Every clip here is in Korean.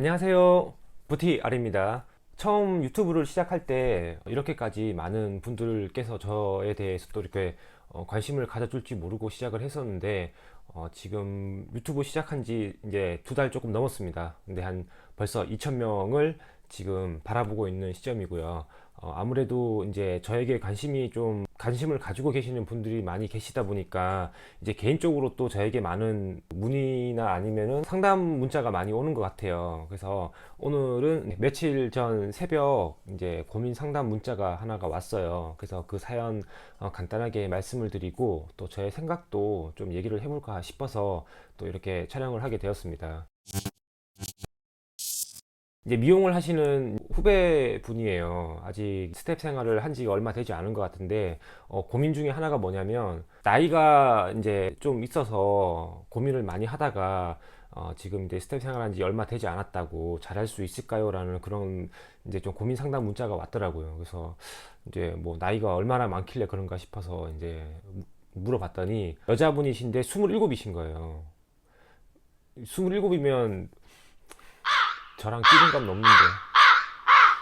안녕하세요. 부티 아입니다 처음 유튜브를 시작할 때 이렇게까지 많은 분들께서 저에 대해서 또 이렇게 어, 관심을 가져줄지 모르고 시작을 했었는데 어, 지금 유튜브 시작한 지 이제 두 달 조금 넘었습니다. 근데 한 벌써 2,000명을 지금 바라보고 있는 시점이고요. 어, 아무래도 이제 저에게 관심이 좀 관심을 가지고 계시는 분들이 많이 계시다 보니까 이제 개인적으로 또 저에게 많은 문의나 아니면은 상담 문자가 많이 오는 것 같아요. 그래서 오늘은 며칠 전 새벽 이제 고민 상담 문자가 하나가 왔어요. 그래서 그 사연 어, 간단하게 말씀을 드리고 또 저의 생각도 좀 얘기를 해볼까 싶어서 또 이렇게 촬영을 하게 되었습니다. 이제 미용을 하시는 후배 분이에요. 아직 스텝 생활을 한 지가 얼마 되지 않은 것 같은데, 어, 고민 중에 하나가 뭐냐면, 나이가 이제 좀 있어서 고민을 많이 하다가, 어, 지금 이제 스텝 생활한 지 얼마 되지 않았다고 잘할 수 있을까요? 라는 그런 이제 좀 고민 상담 문자가 왔더라고요. 그래서 이제 뭐 나이가 얼마나 많길래 그런가 싶어서 이제 물어봤더니 여자분이신데 27이신 거예요. 27이면 저랑 끼름감 넘는데.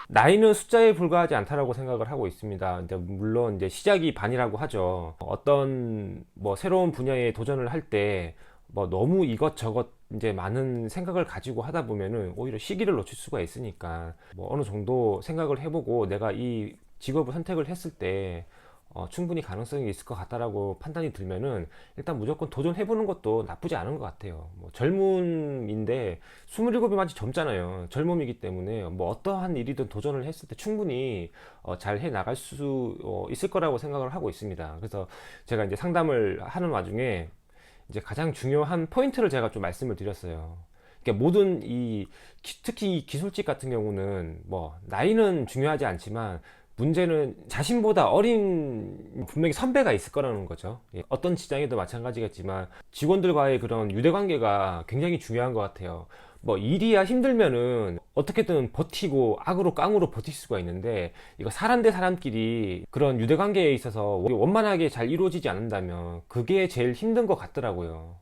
나이는 숫자에 불과하지 않다라고 생각을 하고 있습니다. 근데 물론 이제 시작이 반이라고 하죠. 어떤 뭐 새로운 분야에 도전을 할 때 뭐 너무 이것저것 이제 많은 생각을 가지고 하다 보면은 오히려 시기를 놓칠 수가 있으니까 뭐 어느 정도 생각을 해보고 내가 이 직업을 선택을 했을 때 어, 충분히 가능성이 있을 것 같다라고 판단이 들면은 일단 무조건 도전해보는 것도 나쁘지 않은 것 같아요. 뭐 젊음인데 27이 아직 젊잖아요. 젊음이기 때문에 뭐 어떠한 일이든 도전을 했을 때 충분히 어, 잘 해 나갈 수 어, 있을 거라고 생각을 하고 있습니다. 그래서 제가 이제 상담을 하는 와중에 이제 가장 중요한 포인트를 제가 좀 말씀을 드렸어요. 그러니까 모든 이 기- 특히 이 기술직 같은 경우는 뭐 나이는 중요하지 않지만 문제는 자신보다 어린 분명히 선배가 있을 거라는 거죠. 예, 어떤 직장에도 마찬가지겠지만 직원들과의 그런 유대 관계가 굉장히 중요한 것 같아요. 뭐 일이야 힘들면은 어떻게든 버티고 악으로 깡으로 버틸 수가 있는데 이거 사람 대 사람끼리 그런 유대 관계에 있어서 원만하게 잘 이루어지지 않는다면 그게 제일 힘든 것 같더라고요.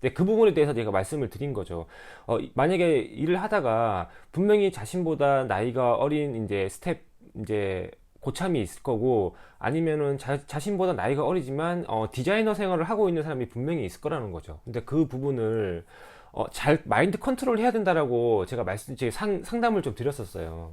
네, 그 부분에 대해서 제가 말씀을 드린 거죠. 어, 이- 만약에 일을 하다가 분명히 자신보다 나이가 어린 이제 스텝 이제 고참이 있을 거고 아니면은 자, 자신보다 나이가 어리지만 어, 디자이너 생활을 하고 있는 사람이 분명히 있을 거라는 거죠. 근데 그 부분을 어, 잘 마인드 컨트롤 해야 된다라고 제가 말씀, 제 상, 상담을 좀 드렸었어요.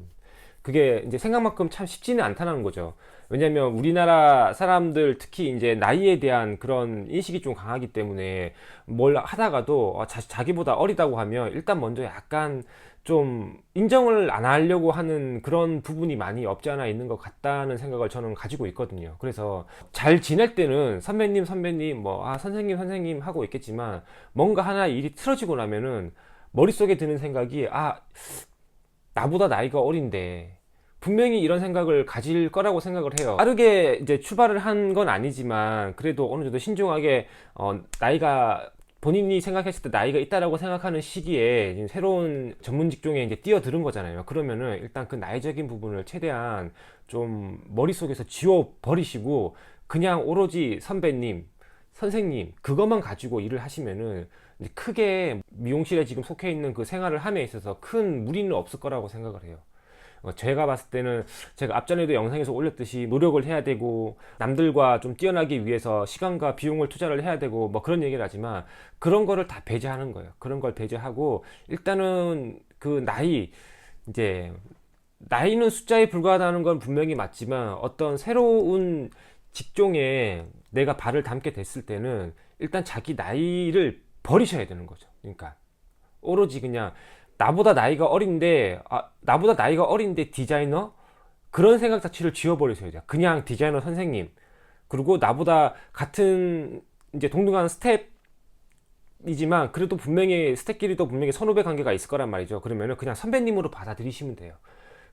그게 이제 생각만큼 참 쉽지는 않다는 거죠. 왜냐면 우리나라 사람들 특히 이제 나이에 대한 그런 인식이 좀 강하기 때문에 뭘 하다가도 어, 자, 자기보다 어리다고 하면 일단 먼저 약간 좀 인정을 안 하려고 하는 그런 부분이 많이 없지 않아 있는 것 같다는 생각을 저는 가지고 있거든요. 그래서 잘 지낼 때는 선배님, 선배님, 뭐, 아, 선생님, 선생님 하고 있겠지만 뭔가 하나 일이 틀어지고 나면은 머릿속에 드는 생각이 아, 나보다 나이가 어린데 분명히 이런 생각을 가질 거라고 생각을 해요. 빠르게 이제 출발을 한 건 아니지만 그래도 어느 정도 신중하게 어, 나이가 본인이 생각했을 때 나이가 있다라고 생각하는 시기에 새로운 전문 직종에 이제 뛰어드는 거잖아요. 그러면은 일단 그 나이적인 부분을 최대한 좀 머릿속에서 지워 버리시고 그냥 오로지 선배님, 선생님 그것만 가지고 일을 하시면은 크게 미용실에 지금 속해 있는 그 생활을 함에 있어서 큰 무리는 없을 거라고 생각을 해요. 어, 제가 봤을 때는 제가 앞전에도 영상에서 올렸듯이 노력을 해야 되고 남들과 좀 뛰어나기 위해서 시간과 비용을 투자를 해야 되고 뭐 그런 얘기를 하지만 그런 거를 다 배제하는 거예요. 그런 걸 배제하고 일단은 그 나이 이제 나이는 숫자에 불과하다는 건 분명히 맞지만 어떤 새로운 직종에 내가 발을 담게 됐을 때는 일단 자기 나이를 버리셔야 되는 거죠. 그러니까 오로지 그냥 나보다 나이가 어린데 아, 나보다 나이가 어린데 디자이너 그런 생각 자체를 지워버리셔야 돼요. 그냥 디자이너 선생님 그리고 나보다 같은 이제 동등한 스텝이지만 그래도 분명히 스텝끼리도 분명히 선후배 관계가 있을 거란 말이죠. 그러면은 그냥 선배님으로 받아들이시면 돼요.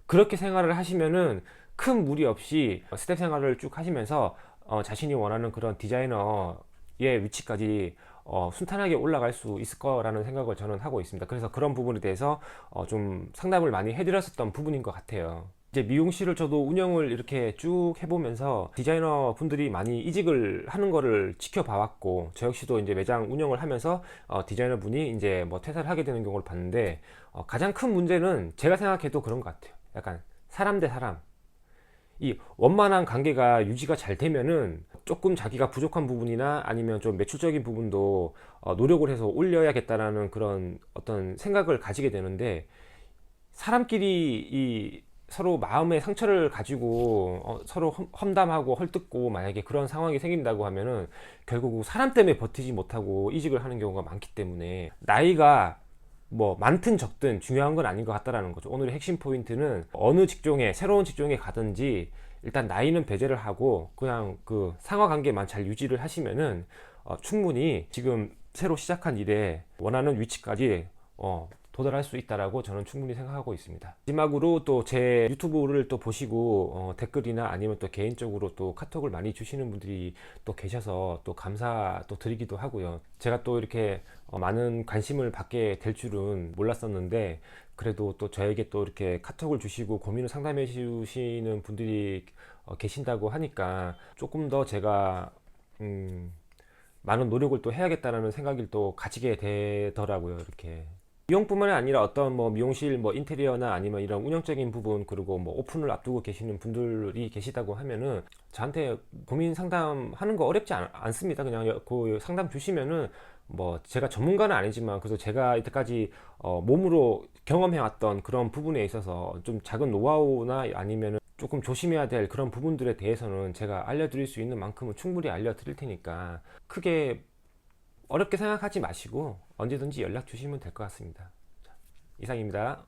그렇게 생활을 하시면은 큰 무리 없이 스텝 생활을 쭉 하시면서 어, 자신이 원하는 그런 디자이너의 위치까지 어, 순탄하게 올라갈 수 있을 거라는 생각을 저는 하고 있습니다. 그래서 그런 부분에 대해서 어, 좀 상담을 많이 해드렸었던 부분인 것 같아요. 이제 미용실을 저도 운영을 이렇게 쭉 해보면서 디자이너 분들이 많이 이직을 하는 거를 지켜봐 왔고 저 역시도 이제 매장 운영을 하면서 어, 디자이너 분이 이제 뭐 퇴사를 하게 되는 경우를 봤는데 어, 가장 큰 문제는 제가 생각해도 그런 것 같아요. 약간 사람 대 사람. 이 원만한 관계가 유지가 잘 되면은 조금 자기가 부족한 부분이나 아니면 좀 매출적인 부분도 어, 노력을 해서 올려야겠다라는 그런 어떤 생각을 가지게 되는데 사람끼리 이 서로 마음의 상처를 가지고 어, 서로 험- 험담하고 헐뜯고 만약에 그런 상황이 생긴다고 하면은 결국 사람 때문에 버티지 못하고 이직을 하는 경우가 많기 때문에 나이가 뭐 많든 적든 중요한 건 아닌 것 같다라는 거죠. 오늘의 핵심 포인트는 어느 직종에 새로운 직종에 가든지 일단 나이는 배제를 하고 그냥 그 상하 관계만 잘 유지를 하시면은 어, 충분히 지금 새로 시작한 일에 원하는 위치까지 어, 도달할 수 있다라고 저는 충분히 생각하고 있습니다. 마지막으로 또 제 유튜브를 또 보시고 어, 댓글이나 아니면 또 개인적으로 또 카톡을 많이 주시는 분들이 또 계셔서 또 감사 또 드리기도 하고요. 제가 또 이렇게 어, 많은 관심을 받게 될 줄은 몰랐었는데 그래도 또 저에게 또 이렇게 카톡을 주시고 고민을 상담해 주시는 분들이 어, 계신다고 하니까 조금 더 제가 음, 많은 노력을 또 해야겠다라는 생각을 또 가지게 되더라고요. 이렇게 미용뿐만이 아니라 어떤 뭐 미용실 뭐 인테리어나 아니면 이런 운영적인 부분 그리고 뭐 오픈을 앞두고 계시는 분들이 계시다고 하면은 저한테 고민 상담하는 거 어렵지 않, 않습니다. 그냥 그 상담 주시면은 뭐 제가 전문가는 아니지만 그래도 제가 이때까지 어 몸으로 경험해왔던 그런 부분에 있어서 좀 작은 노하우나 아니면은 조금 조심해야 될 그런 부분들에 대해서는 제가 알려드릴 수 있는 만큼은 충분히 알려드릴 테니까 크게 어렵게 생각하지 마시고 언제든지 연락 주시면 될 것 같습니다. 자, 이상입니다.